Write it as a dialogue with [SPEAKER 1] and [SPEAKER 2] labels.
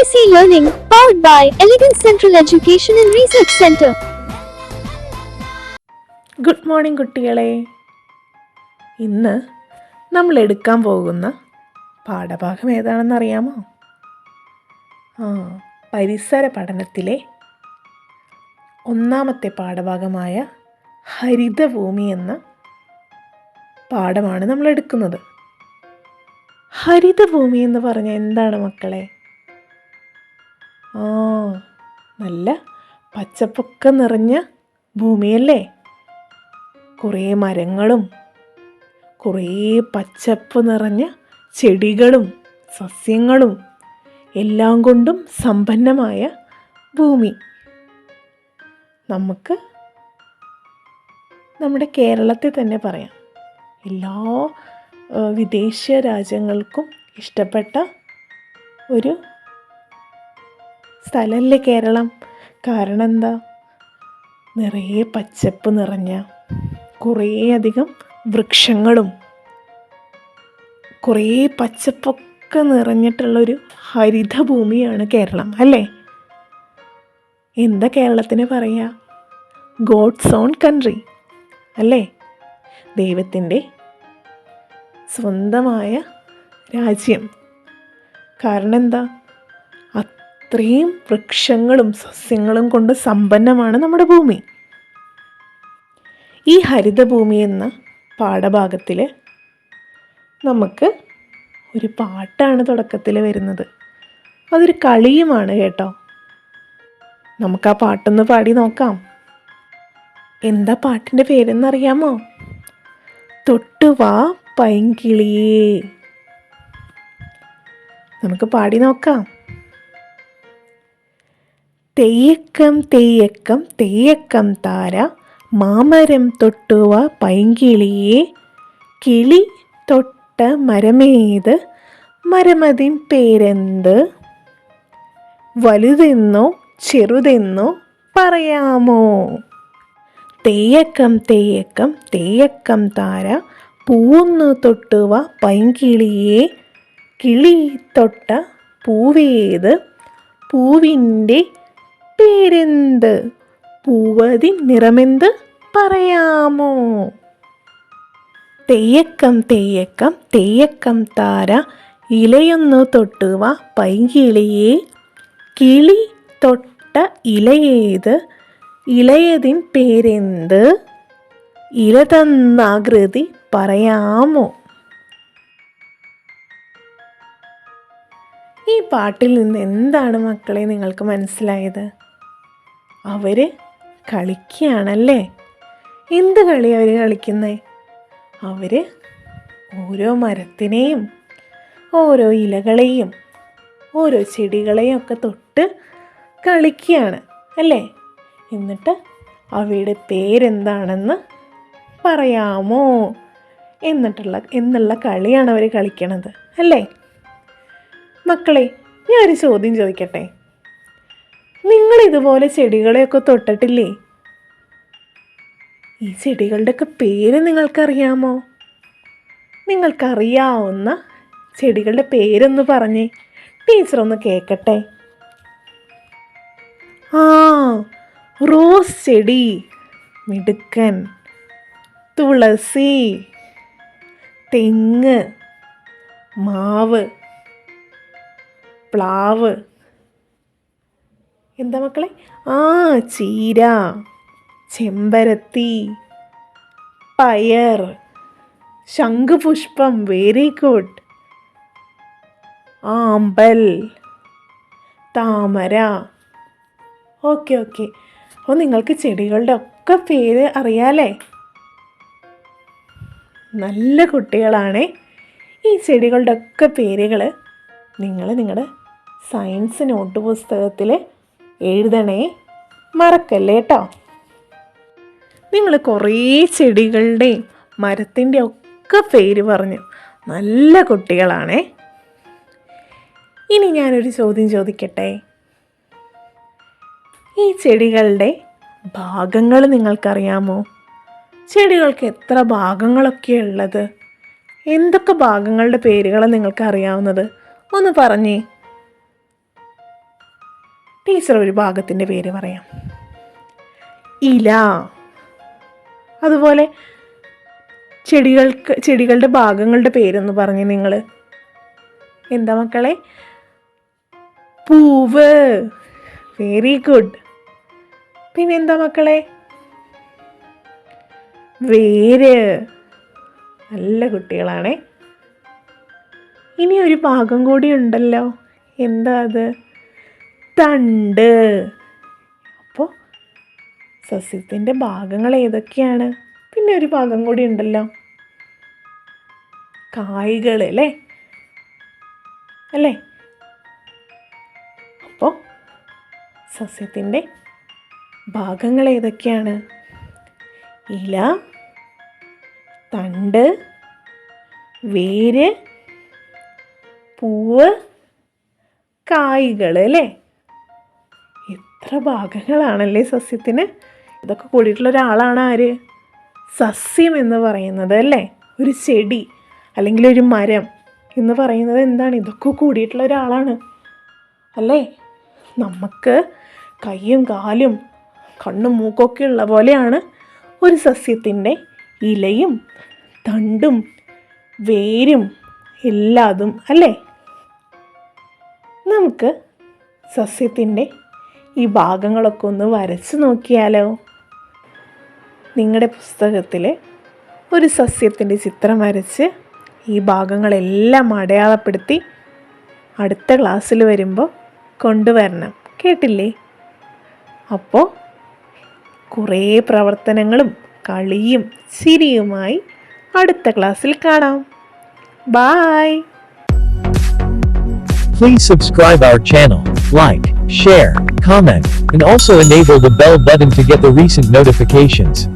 [SPEAKER 1] AC Learning, powered by Elegant Central Education and Research Center.
[SPEAKER 2] Good morning കുട്ടികളെ. ഇന്ന് നമ്മൾ എടുക്കാൻ പോകുന്ന പാഠഭാഗം ഏതാണെന്ന് അറിയാമോ? ആ പരിസര പഠനത്തിലെ ഒന്നാമത്തെ പാഠഭാഗമായ ഹരിതഭൂമി എന്ന പാഠമാണ് നമ്മൾ എടുക്കുന്നത്. ഹരിതഭൂമി എന്ന് പറഞ്ഞാൽ എന്താണ് മക്കളെ? ആ നല്ല പച്ചപ്പൊക്കെ നിറഞ്ഞ ഭൂമിയല്ലേ? കുറേ മരങ്ങളും കുറേ പച്ചപ്പ് നിറഞ്ഞ ചെടികളും സസ്യങ്ങളും എല്ലാം കൊണ്ടും സമ്പന്നമായ ഭൂമി. നമുക്ക് നമ്മുടെ കേരളത്തെ തന്നെ പറയാം. എല്ലാ വിദേശ രാജ്യങ്ങൾക്കും ഇഷ്ടപ്പെട്ട ഒരു സ്ഥലമല്ലേ കേരളം? കാരണം എന്താ നിറയെ പച്ചപ്പ് നിറഞ്ഞ കുറേ അധികം വൃക്ഷങ്ങളും കുറേ പച്ചപ്പൊക്കെ നിറഞ്ഞിട്ടുള്ളൊരു ഹരിതഭൂമിയാണ് കേരളം അല്ലേ? എന്താ കേരളത്തിന് പറയുക ഗോഡ്സ് ഓൺ കൺട്രി അല്ലേ? ദൈവത്തിന്റെ സ്വന്തമായ രാജ്യം. കാരണം എന്താ അത്രയും വൃക്ഷങ്ങളും സസ്യങ്ങളും കൊണ്ട് സമ്പന്നമാണ് നമ്മുടെ ഭൂമി. ഈ ഹരിതഭൂമി എന്ന പാഠഭാഗത്തിൽ നമുക്ക് ഒരു പാട്ടാണ് തുടക്കത്തിൽ വരുന്നത്. അതൊരു കളിയുമാണ് കേട്ടോ. നമുക്ക് ആ പാട്ടൊന്ന് പാടി നോക്കാം. എന്താ പാട്ടിന്റെ പേരെന്നറിയാമോ? തൊട്ടുവാ പൈങ്കിളിയേ. നമുക്ക് പാടി നോക്കാം. തെയ്യക്കം തെയ്യക്കം തെയ്യക്കം താര മാമരം തൊട്ടുവ പൈങ്കിളിയെ കിളി തൊട്ട മരമേത് മരമതിൻ പേരെന്ത്? വലുതെന്നോ ചെറുതെന്നോ പറയാമോ? തെയ്യക്കം തെയ്യക്കം തെയ്യക്കം താര പൂന്നു തൊട്ടുവ പൈങ്കിളിയെ കിളി തൊട്ട പൂവേത് പൂവിന്റെ പേരെന്ത്? പൂവതി നിറമെന്ത് പറയാമോ? തെയ്യക്കം തെയ്യക്കം തെയ്യക്കം താര ഇലയൊന്നു തൊട്ടുവ പൈകിളിയെ കിളി തൊട്ട ഇലയേത്? ഇളയതിൻ പേരെന്ത്? ഇല തന്നാകൃതി പറയാമോ? ഈ പാട്ടിൽ നിന്ന് എന്താണ് മക്കളെ നിങ്ങൾക്ക് മനസ്സിലായത്? അവർ കളിക്കുകയാണല്ലേ? എന്ത് കളി അവർ കളിക്കുന്നത് അവർ ഓരോ മരത്തിനെയും ഓരോ ഇലകളെയും ഓരോ ചെടികളെയും ഒക്കെ തൊട്ട് കളിക്കുകയാണ് അല്ലേ? എന്നിട്ട് അവയുടെ പേരെന്താണെന്ന് പറയാമോ? എന്നിട്ടുള്ള എന്നുള്ള കളിയാണ് അവർ കളിക്കണത് അല്ലേ? മക്കളെ ഞാനൊരു ചോദ്യം ചോദിക്കട്ടെ? നിങ്ങൾ ഇതുപോലെ ചെടികളെയൊക്കെ തൊട്ടിട്ടില്ലേ? ഈ ചെടികളുടെയൊക്കെ പേര് നിങ്ങൾക്കറിയാമോ? നിങ്ങൾക്കറിയാവുന്ന ചെടികളുടെ പേരൊന്ന് പറഞ്ഞേ. ടീച്ചർ ഒന്ന് കേൾക്കട്ടെ ആ റോസ് ചെടി മിടുക്കൻ തുളസി തെങ്ങ് മാവ് പ്ലാവ് എന്താ മക്കളെ? ആ ചീര ചെമ്പരത്തി പയർ ശംഖുപുഷ്പം വെരി ഗുഡ് ആമ്പൽ താമര. Okay okay. അപ്പോൾ നിങ്ങൾക്ക് ചെടികളുടെ ഒക്കെ പേര് അറിയാലേ? നല്ല കുട്ടികളാണേ. ഈ ചെടികളുടെ ഒക്കെ പേരുകൾ നിങ്ങൾ നിങ്ങളുടെ സയൻസ് നോട്ട് പുസ്തകത്തിൽ എഴുതണേ? മറക്കല്ലേ കേട്ടോ നിങ്ങൾ കുറേ ചെടികളുടെയും മരത്തിന്റെ ഒക്കെ പേര് പറഞ്ഞു നല്ല കുട്ടികളാണേ. ഇനി ഞാനൊരു ചോദ്യം ചോദിക്കട്ടെ? ഈ ചെടികളുടെ ഭാഗങ്ങൾ നിങ്ങൾക്കറിയാമോ? ചെടികൾക്ക് എത്ര ഭാഗങ്ങളൊക്കെ ഉള്ളത്? എന്തൊക്കെ ഭാഗങ്ങളുടെ പേരുകളാണ് നിങ്ങൾക്ക് അറിയാവുന്നത് ഒന്ന് പറഞ്ഞേ. ടീച്ചർ ഒരു ഭാഗത്തിന്റെ പേര് പറയാം. ഇല. അതുപോലെ ചെടികൾക്ക് ചെടികളുടെ ഭാഗങ്ങളുടെ പേരെന്ന് പറഞ്ഞ് നിങ്ങൾ എന്താ മക്കളെ? പൂവ്. വെരി ഗുഡ് പിന്നെ എന്താ മക്കളെ? വേര്. നല്ല കുട്ടികളാണേ. ഇനി ഒരു ഭാഗം കൂടി ഉണ്ടല്ലോ. എന്താ അത്? തണ്ട്. അപ്പോൾ സസ്യത്തിന്റെ ഭാഗങ്ങൾ ഏതൊക്കെയാണ്? പിന്നെ ഒരു ഭാഗം കൂടി ഉണ്ടല്ലോ. കായ്കൾ അല്ലേ? അല്ലേ? അപ്പോൾ സസ്യത്തിന്റെ ഭാഗങ്ങൾ ഏതൊക്കെയാണ്? ഇല തണ്ട് വേര് പൂവ് കായ്കൾ അല്ലേ? എത്ര ഭാഗങ്ങളാണല്ലേ സസ്യത്തിന്? ഇതൊക്കെ കൂടിയിട്ടുള്ള ഒരാളാണ് ആര്? സസ്യം എന്ന് പറയുന്നത് അല്ലേ? ഒരു ചെടി അല്ലെങ്കിൽ ഒരു മരം എന്ന് പറയുന്നത് എന്താണ്? ഇതൊക്കെ കൂടിയിട്ടുള്ള ഒരാളാണ് അല്ലേ? നമുക്ക് കൈയും കാലും കണ്ണും മൂക്കൊക്കെ ഉള്ള പോലെയാണ് ഒരു സസ്യത്തിന്റെ ഇലയും തണ്ടും വേരും എല്ലാതും അല്ലേ? നമുക്ക് സസ്യത്തിന്റെ ഈ ഭാഗങ്ങളൊക്കെ ഒന്ന് വരച്ച് നോക്കിയാലോ? നിങ്ങളുടെ പുസ്തകത്തിൽ ഒരു സസ്യത്തിന്റെ ചിത്രം വരച്ച് ഈ ഭാഗങ്ങളെല്ലാം അടയാളപ്പെടുത്തി അടുത്ത ക്ലാസ്സിൽ വരുമ്പോൾ കൊണ്ടുവരണം. കേട്ടില്ലേ? അപ്പോൾ കുറേ പ്രവർത്തനങ്ങളും കളിയും ചിരിയുമായി അടുത്ത ക്ലാസ്സിൽ കാണാം. Bye!
[SPEAKER 3] Please subscribe our channel, like, share, comment, and also enable the bell button to get the recent notifications.